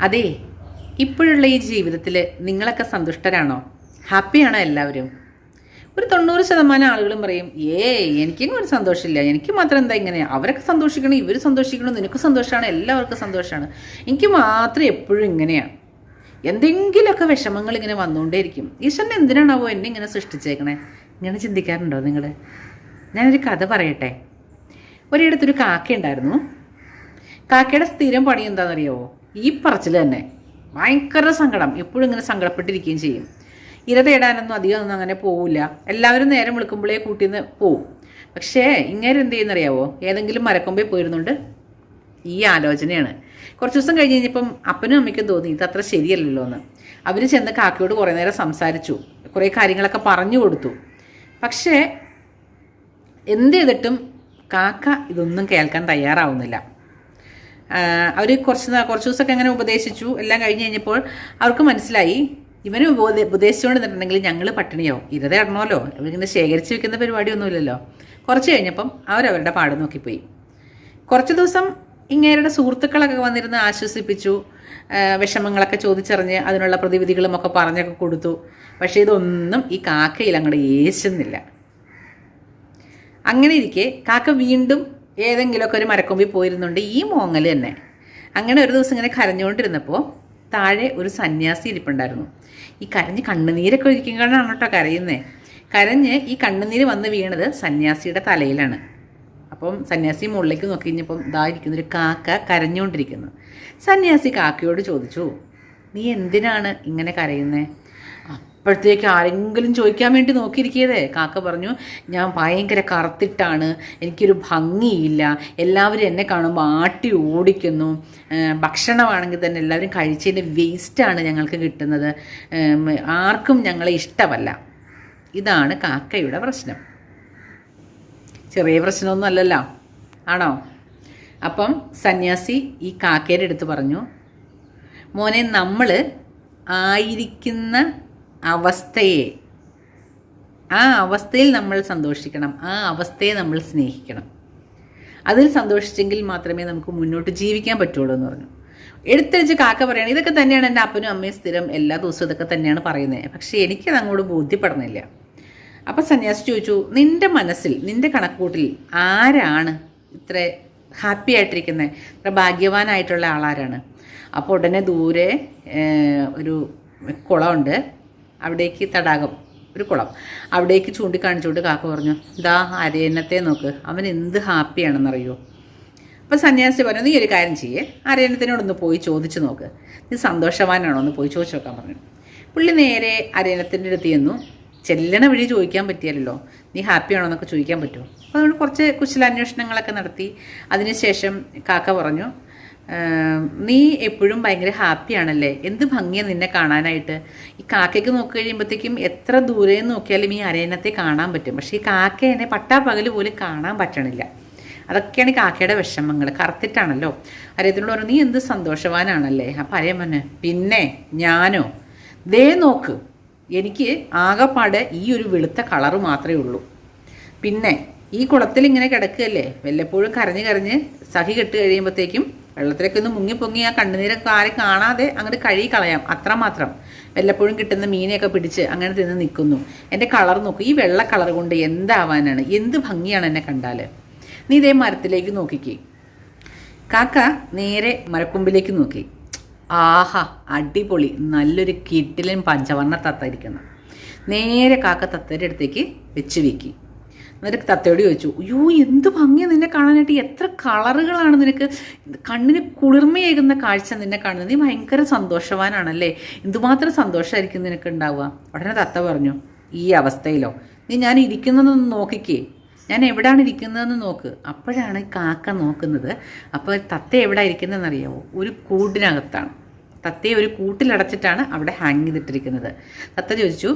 അതെ ഇപ്പോഴുള്ള ഈ ജീവിതത്തിൽ നിങ്ങളൊക്കെ സന്തുഷ്ടരാണോ? ഹാപ്പിയാണോ എല്ലാവരും? ഒരു തൊണ്ണൂറ് ശതമാനം ആളുകളും പറയും ഏ എനിക്കും ഒരു സന്തോഷമില്ല. എനിക്ക് മാത്രം എന്താ ഇങ്ങനെ? അവരൊക്കെ സന്തോഷിക്കണം? ഇവർ സന്തോഷിക്കണം? നിനക്ക് സന്തോഷമാണ് എല്ലാവർക്കും സന്തോഷമാണ് എനിക്ക് മാത്രം എപ്പോഴും ഇങ്ങനെയാണ് എന്തെങ്കിലുമൊക്കെ വിഷമങ്ങൾ ഇങ്ങനെ വന്നുകൊണ്ടേയിരിക്കും ഈശ്വരൻ എന്തിനാണാവോ എന്നെ ഇങ്ങനെ സൃഷ്ടിച്ചേക്കണേ? ഇങ്ങനെ ചിന്തിക്കാറുണ്ടോ നിങ്ങൾ ഞാനൊരു കഥ പറയട്ടെ. ഒരിടത്തൊരു കാക്കയുണ്ടായിരുന്നു. കാക്കയുടെ സ്ഥിരം പണി എന്താണെന്നറിയാവോ? ഈ പറച്ചിൽ തന്നെ. ഭയങ്കര സങ്കടം. എപ്പോഴും ഇങ്ങനെ സങ്കടപ്പെട്ടിരിക്കുകയും ചെയ്യും. ഇര തേടാനൊന്നും അധികം ഒന്നും അങ്ങനെ പോവില്ല. എല്ലാവരും നേരം വിളിക്കുമ്പോഴേ കൂട്ടിന്ന് പോവും. പക്ഷേ ഇങ്ങനെ എന്ത് ചെയ്യുന്നറിയാവോ? ഏതെങ്കിലും മരക്കൊമ്പേ പോയിരുന്നുണ്ട് ഈ ആലോചനയാണ്. കുറച്ച് ദിവസം കഴിഞ്ഞ് കഴിഞ്ഞപ്പം അപ്പനും അമ്മയ്ക്കും തോന്നി ഇത് അത്ര ശരിയല്ലല്ലോ എന്ന്. അവർ ചെന്ന് കാക്കയോട് കുറേ നേരം സംസാരിച്ചു. കുറേ കാര്യങ്ങളൊക്കെ പറഞ്ഞു കൊടുത്തു. പക്ഷേ എന്ത് ചെയ്തിട്ടും കാക്ക ഇതൊന്നും കേൾക്കാൻ തയ്യാറാവുന്നില്ല. അവർ കുറച്ച് കുറച്ച് ദിവസമൊക്കെ അങ്ങനെ ഉപദേശിച്ചു. എല്ലാം കഴിഞ്ഞ് കഴിഞ്ഞപ്പോൾ അവർക്ക് മനസ്സിലായി ഇവന് ഉപദേശിച്ചുകൊണ്ടിരുന്നിട്ടുണ്ടെങ്കിൽ ഞങ്ങൾ പട്ടിണിയോ ഇരുത ഇടണമല്ലോ ഇവരിങ്ങനെ ശേഖരിച്ച് വെക്കുന്ന പരിപാടിയൊന്നുമില്ലല്ലോ. കുറച്ച് കഴിഞ്ഞപ്പം അവരവരുടെ പാട് നോക്കിപ്പോയി. കുറച്ച് ദിവസം ഇങ്ങേരുടെ സുഹൃത്തുക്കളൊക്കെ വന്നിരുന്ന് ആശ്വസിപ്പിച്ചു വിഷമങ്ങളൊക്കെ ചോദിച്ചറിഞ്ഞ് അതിനുള്ള പ്രതിവിധികളും ഒക്കെ പറഞ്ഞൊക്കെ കൊടുത്തു. പക്ഷേ ഇതൊന്നും ഈ കാക്കയിൽ അങ്ങോട്ട് ഏശുന്നില്ല. അങ്ങനെ ഇരിക്കെ കാക്ക വീണ്ടും ഏതെങ്കിലുമൊക്കെ ഒരു മരക്കൊമ്പിൽ പോയിരുന്നുണ്ട് ഈ മോങ്ങൽ തന്നെ. അങ്ങനെ ഒരു ദിവസം ഇങ്ങനെ കരഞ്ഞുകൊണ്ടിരുന്നപ്പോൾ താഴെ ഒരു സന്യാസി ഇരിപ്പുണ്ടായിരുന്നു. ഈ കരഞ്ഞ് കണ്ണുനീരൊക്കെ ഒഴിക്കുമ്പോഴാണ് കേട്ടോ കരയുന്നത് കരഞ്ഞ് ഈ കണ്ണുനീര് വന്ന് വീണത് സന്യാസിയുടെ തലയിലാണ്. അപ്പം സന്യാസി മുകളിലേക്ക് നോക്കി കഴിഞ്ഞപ്പം ഇതാ ഇരിക്കുന്നൊരു കാക്ക കരഞ്ഞുകൊണ്ടിരിക്കുന്നു. സന്യാസി കാക്കയോട് ചോദിച്ചു നീ എന്തിനാണ് ഇങ്ങനെ കരയുന്നത് അപ്പോഴത്തേക്ക് ആരെങ്കിലും ചോദിക്കാൻ വേണ്ടി നോക്കിയിരിക്കിയതേ കാക്ക പറഞ്ഞു ഞാൻ ഭയങ്കര കറുത്തിട്ടാണ് എനിക്കൊരു ഭംഗിയില്ല എല്ലാവരും എന്നെ കാണുമ്പോൾ ആട്ടി ഓടിക്കുന്നു. ഭക്ഷണമാണെങ്കിൽ തന്നെ എല്ലാവരും കഴിച്ചതിന്റെ വേസ്റ്റാണ് ഞങ്ങൾക്ക് കിട്ടുന്നത്. ആർക്കും ഞങ്ങളെ ഇഷ്ടമല്ല. ഇതാണ് കാക്കയുടെ പ്രശ്നം. ചെറിയ പ്രശ്നമൊന്നും അല്ലല്ലോ. ആണോ? അപ്പം സന്യാസി ഈ കാക്കയുടെ അടുത്ത് പറഞ്ഞു മോനെ നമ്മൾ ആയിരിക്കുന്ന അവസ്ഥയെ. ആ അവസ്ഥയിൽ നമ്മൾ സന്തോഷിക്കണം. ആ അവസ്ഥയെ നമ്മൾ സ്നേഹിക്കണം. അതിൽ സന്തോഷിച്ചെങ്കിൽ മാത്രമേ നമുക്ക് മുന്നോട്ട് ജീവിക്കാൻ പറ്റുള്ളൂ എന്ന് പറഞ്ഞു. എടുത്തടിച്ച് കാക്ക പറയണം ഇതൊക്കെ തന്നെയാണ് എന്റെ അപ്പനും അമ്മയും സ്ഥിരം എല്ലാ ദിവസവും ഇതൊക്കെ തന്നെയാണ് പറയുന്നത് പക്ഷേ എനിക്കത് അങ്ങോട്ട് ബോധ്യപ്പെടുന്നില്ല അപ്പം സന്യാസി ചോദിച്ചു നിന്റെ മനസ്സിൽ നിന്റെ കണക്കൂട്ടിൽ ആരാണ് ഇത്ര ഹാപ്പി ആയിട്ടിരിക്കുന്നത്? ഇത്ര ഭാഗ്യവാനായിട്ടുള്ള ആളാരാണ്? അപ്പോൾ ഉടനെ ദൂരെ ഒരു കുളമുണ്ട് അവിടേക്ക് തടാകം ഒരു കുളം. അവിടേക്ക് ചൂണ്ടിക്കാണിച്ചുകൊണ്ട് കാക്ക പറഞ്ഞു ദാ അരയന്നത്തെ നോക്ക് അവൻ എന്ത് ഹാപ്പിയാണെന്നറിയോ അപ്പോൾ സന്യാസി പറഞ്ഞു നീ ഒരു കാര്യം ചെയ്യേ അരയണത്തിനോടൊന്ന് പോയി ചോദിച്ചു നോക്ക്. നീ സന്തോഷവാനാണോ? ഒന്ന് പോയി ചോദിച്ചു നോക്കാൻ പറഞ്ഞു. പുള്ളി നേരെ അരയണത്തിന്റെ അടുത്ത് ചെന്നു. ചെല്ലണ വഴി ചോദിക്കാൻ പറ്റിയല്ലോ നീ ഹാപ്പിയാണോ എന്നൊക്കെ ചോദിക്കാൻ പറ്റുമോ? അപ്പോൾ അതുകൊണ്ട് കുറച്ച് കുശലാന്വേഷണങ്ങളൊക്കെ നടത്തി. അതിനുശേഷം കാക്ക പറഞ്ഞു "ആം, നീ എപ്പോഴും ഭയങ്കര ഹാപ്പിയാണല്ലേ എന്ത് ഭംഗിയാ നിന്നെ കാണാനായിട്ട്? ഈ കാക്കയ്ക്ക് നോക്കി കഴിയുമ്പോഴത്തേക്കും എത്ര ദൂരെ നോക്കിയാലും ഈ അരയനത്തെ കാണാൻ പറ്റും. പക്ഷേ ഈ കാക്ക കാക്കേനെ പട്ടാപ്പകൽ പോലും കാണാൻ പറ്റണില്ല. അതൊക്കെയാണ് കാക്കയുടെ വിഷമങ്ങൾ കറുത്തിട്ടാണല്ലോ. അരയത്തിനോട് പറഞ്ഞു നീ എന്ത് സന്തോഷവാനാണല്ലേ? അപ്പം അരയമ്മന് പിന്നെ ഞാനോ? ദേ നോക്ക്. എനിക്ക് ആകെപ്പാടെ ഈ ഒരു വെളുത്ത കളറ് മാത്രമേ ഉള്ളൂ. പിന്നെ ഈ കുളത്തിൽ ഇങ്ങനെ കിടക്കുകയല്ലേ? വല്ലപ്പോഴും കരഞ്ഞ് കരഞ്ഞ് സഹി കെട്ട് കഴിയുമ്പോഴത്തേക്കും വെള്ളത്തിലൊക്കെ ഒന്ന് മുങ്ങി പൊങ്ങി ആ കണ്ണുനീരൊക്കെ ആരെ കാണാതെ അങ്ങോട്ട് കഴുകി കളയാം. അത്രമാത്രം വല്ലപ്പോഴും കിട്ടുന്ന മീനെയൊക്കെ പിടിച്ച് അങ്ങനെ തിന്ന് നിൽക്കുന്നു. എന്റെ കളർ നോക്കും. ഈ വെള്ള കളർ കൊണ്ട് എന്താവാനാണ്? എന്ത് ഭംഗിയാണ് എന്നെ കണ്ടാൽ നീ ഇതേ മരത്തിലേക്ക് നോക്കിക്കേ. കാക്ക നേരെ മരക്കൊമ്പിലേക്ക് നോക്കി. ആഹാ അടിപൊളി. നല്ലൊരു കിട്ടിലും പഞ്ചവർണ തത്ത നേരെ കാക്ക തത്തയുടെ അടുത്തേക്ക് വെച്ച് വെക്കി. എന്നിട്ട് തത്തയോട് ചോദിച്ചു അയ്യോ എന്ത് ഭംഗിയാണ് നിന്നെ കാണാനായിട്ട്? എത്ര കളറുകളാണ് നിനക്ക്? കണ്ണിന് കുളിർമയേകുന്ന കാഴ്ച നിന്നെ കാണുന്നത്. നീ ഭയങ്കര സന്തോഷവാനാണല്ലേ? എന്തുമാത്രം സന്തോഷമായിരിക്കും നിനക്ക് ഉണ്ടാവുക? ഉടനെ തത്ത പറഞ്ഞു ഈ അവസ്ഥയിലോ. നീ ഞാൻ ഇരിക്കുന്നതൊന്ന് നോക്കിക്കേ. ഞാൻ എവിടെയാണ് ഇരിക്കുന്നതെന്ന് നോക്ക്. അപ്പോഴാണ് കാക്ക നോക്കുന്നത്. അപ്പോൾ തത്ത എവിടെ ഇരിക്കുന്നതെന്ന് അറിയാവോ ഒരു കൂടിനകത്താണ്. തത്തയെ ഒരു കൂട്ടിലടച്ചിട്ടാണ് അവിടെ ഹാങ് ചെയ്തിട്ടിരിക്കുന്നത്. തത്ത ചോദിച്ചു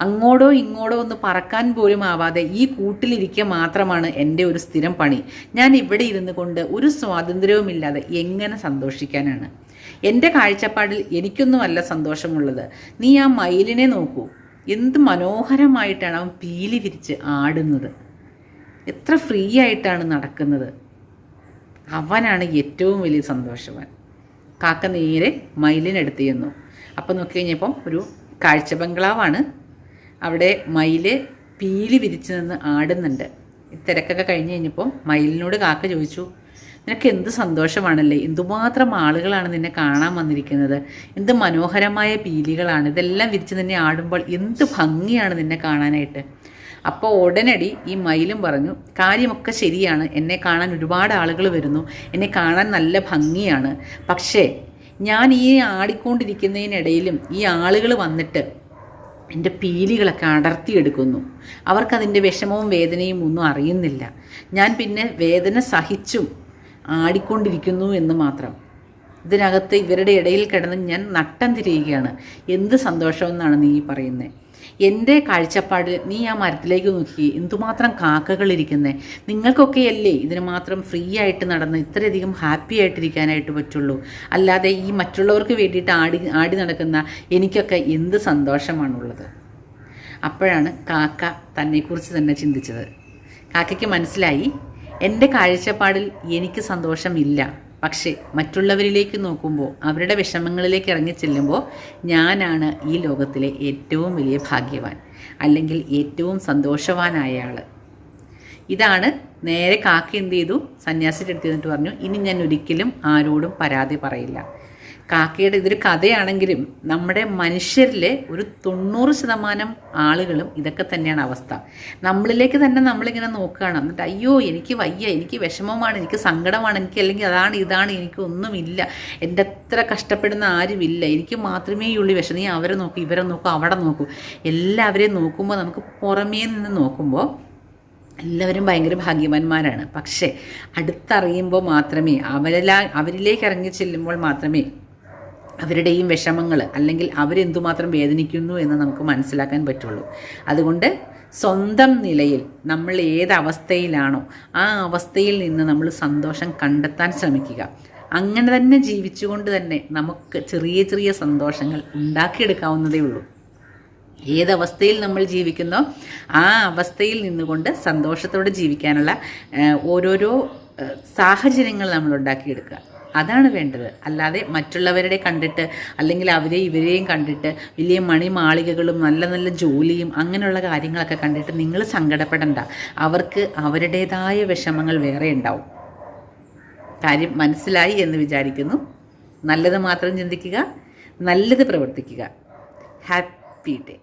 അങ്ങോട്ടോ ഇങ്ങോട്ടോ ഒന്ന് പറക്കാൻ പോലും ആവാതെ ഈ കൂട്ടിലിരിക്കുക മാത്രമാണ് എന്റെ ഒരു സ്ഥിരം പണി. ഞാൻ ഇവിടെ ഇരുന്നു കൊണ്ട് ഒരു സ്വാതന്ത്ര്യവുമില്ലാതെ എങ്ങനെ സന്തോഷിക്കാനാണ്? എന്റെ കാഴ്ചപ്പാടിൽ എനിക്കൊന്നുമല്ല സന്തോഷമുള്ളത്. നീ ആ മയിലിനെ നോക്കൂ. എന്ത് മനോഹരമായിട്ടാണ് അവൻ പീലി വിരിച്ച് ആടുന്നത്. എത്ര ഫ്രീ ആയിട്ടാണ് നടക്കുന്നത്. അവനാണ് ഏറ്റവും വലിയ സന്തോഷവാൻ. കാക്ക നേരെ മയിലിനടുത്ത് ചെന്നു അപ്പോൾ നോക്കി കഴിഞ്ഞപ്പം ഒരു കാഴ്ച ബംഗ്ലാവാണ്. അവിടെ മയിൽ പീലി വിരിച്ചു നിന്ന് ആടുന്നുണ്ട്. തിരക്കൊക്കെ കഴിഞ്ഞ് കഴിഞ്ഞപ്പം മയിലിനോട് കാക്ക ചോദിച്ചു നിനക്ക് എന്ത് സന്തോഷമാണല്ലേ? എന്തുമാത്രം ആളുകളാണ് നിന്നെ കാണാൻ വന്നിരിക്കുന്നത്? എന്ത് മനോഹരമായ പീലികളാണ്? ഇതെല്ലാം വിരിച്ച് നിന്നെ ആടുമ്പോൾ എന്ത് ഭംഗിയാണ് നിന്നെ കാണാനായിട്ട്? അപ്പോൾ ഉടനടി ഈ മയിലും പറഞ്ഞു കാര്യമൊക്കെ ശരിയാണ്. എന്നെ കാണാൻ ഒരുപാട് ആളുകൾ വരുന്നു. എന്നെ കാണാൻ നല്ല ഭംഗിയാണ്. പക്ഷേ ഞാൻ ഈ ആടിക്കൊണ്ടിരിക്കുന്നതിനിടയിലും ഈ ആളുകൾ വന്നിട്ട് എന്റെ പീലികളൊക്കെ അടർത്തിയെടുക്കുന്നു. അവർക്കതിന്റെ വിഷമവും വേദനയും ഒന്നും അറിയുന്നില്ല. ഞാൻ പിന്നെ വേദന സഹിച്ചും ആടിക്കൊണ്ടിരിക്കുന്നു എന്ന് മാത്രം. ഇതിനകത്ത് ഇവരുടെ ഇടയിൽ കിടന്ന് ഞാൻ നട്ടം തിരിയുകയാണ്. എന്ത് സന്തോഷമെന്നാണ് നീ പറയുന്നത് എന്റെ കാഴ്ചപ്പാടിൽ നീ ആ മരത്തിലേക്ക് നോക്കി. എന്തുമാത്രം കാക്കകൾ നിങ്ങൾക്കൊക്കെ അല്ലേ ഇതിന് മാത്രം ഫ്രീ ആയിട്ട് നടന്ന് ഇത്രയധികം ഹാപ്പി ആയിട്ടിരിക്കാനായിട്ട് പറ്റുള്ളൂ. അല്ലാതെ ഈ മറ്റുള്ളവർക്ക് വേണ്ടിയിട്ട് ആടി ആടി നടക്കുന്ന എനിക്കൊക്കെ എന്ത് സന്തോഷമാണുള്ളത്. അപ്പോഴാണ് കാക്ക തന്നെക്കുറിച്ച് തന്നെ ചിന്തിച്ചത്. കാക്കയ്ക്ക് മനസ്സിലായി എന്റെ കാഴ്ചപ്പാടിൽ എനിക്ക് സന്തോഷമില്ല. പക്ഷേ മറ്റുള്ളവരിലേക്ക് നോക്കുമ്പോൾ അവരുടെ വിഷമങ്ങളിലേക്ക് ഇറങ്ങി ചെല്ലുമ്പോൾ ഞാനാണ് ഈ ലോകത്തിലെ ഏറ്റവും വലിയ ഭാഗ്യവാൻ അല്ലെങ്കിൽ ഏറ്റവും സന്തോഷവാനായ ആൾ ഇതാണ് നേരെ കാക്ക എന്ത് ചെയ്തു? സന്യാസിയുടെ അടുത്ത് പറഞ്ഞു ഇനി ഞാൻ ഒരിക്കലും ആരോടും പരാതി പറയില്ല. കാക്കയുടെ ഇതൊരു കഥയാണെങ്കിലും നമ്മുടെ മനുഷ്യരിലെ ഒരു തൊണ്ണൂറ് ശതമാനം ആളുകളും ഇതൊക്കെ തന്നെയാണ് അവസ്ഥ. നമ്മളിലേക്ക് തന്നെ നമ്മളിങ്ങനെ നോക്കുകയാണ്. എന്നിട്ട് അയ്യോ എനിക്ക് വയ്യ എനിക്ക് വിഷമമാണ് എനിക്ക് സങ്കടമാണ് എനിക്ക് അല്ലെങ്കിൽ അതാണ് ഇതാണ് എനിക്ക് ഒന്നുമില്ല എന്റെ അത്ര കഷ്ടപ്പെടുന്ന ആരുമില്ല എനിക്ക് മാത്രമേ ഉള്ളൂ വിഷം നീ അവരെ നോക്കൂ ഇവരെ നോക്കൂ അവിടെ നോക്കൂ. എല്ലാവരെയും നോക്കുമ്പോൾ നമുക്ക് പുറമേ നിന്ന് നോക്കുമ്പോൾ എല്ലാവരും ഭയങ്കര ഭാഗ്യവാന്മാരാണ്. പക്ഷേ അടുത്തറിയുമ്പോൾ മാത്രമേ അവരിലാ അവരിലേക്ക് ഇറങ്ങി ചെല്ലുമ്പോൾ മാത്രമേ അവരുടെയും വിഷമങ്ങൾ അല്ലെങ്കിൽ അവരെന്തുമാത്രം വേദനിക്കുന്നു എന്ന് നമുക്ക് മനസ്സിലാക്കാൻ പറ്റുള്ളൂ. അതുകൊണ്ട് സ്വന്തം നിലയിൽ നമ്മൾ ഏത് ആ അവസ്ഥയിൽ നിന്ന് നമ്മൾ സന്തോഷം കണ്ടെത്താൻ ശ്രമിക്കുക. അങ്ങനെ തന്നെ ജീവിച്ചുകൊണ്ട് തന്നെ നമുക്ക് ചെറിയ ചെറിയ സന്തോഷങ്ങൾ ഉണ്ടാക്കിയെടുക്കാവുന്നതേ ഉള്ളൂ. ഏതവസ്ഥയിൽ നമ്മൾ ജീവിക്കുന്നോ ആ അവസ്ഥയിൽ നിന്നുകൊണ്ട് സന്തോഷത്തോടെ ജീവിക്കാനുള്ള ഓരോരോ സാഹചര്യങ്ങൾ നമ്മൾ ഉണ്ടാക്കിയെടുക്കുക. അതാണ് വേണ്ടത്. അല്ലാതെ മറ്റുള്ളവരുടെ കണ്ടിട്ട് അല്ലെങ്കിൽ അവരെ ഇവരെയും കണ്ടിട്ട് വലിയ മണിമാളികകളും നല്ല നല്ല ജോലിയും അങ്ങനെയുള്ള കാര്യങ്ങളൊക്കെ കണ്ടിട്ട് നിങ്ങൾ സങ്കടപ്പെടണ്ട. അവർക്ക് അവരുടേതായ വിഷമങ്ങൾ വേറെ ഉണ്ടാവും. കാര്യം മനസ്സിലായി എന്ന് വിചാരിക്കുന്നു. നല്ലത് മാത്രം ചിന്തിക്കുക നല്ലത് പ്രവർത്തിക്കുക. Happy day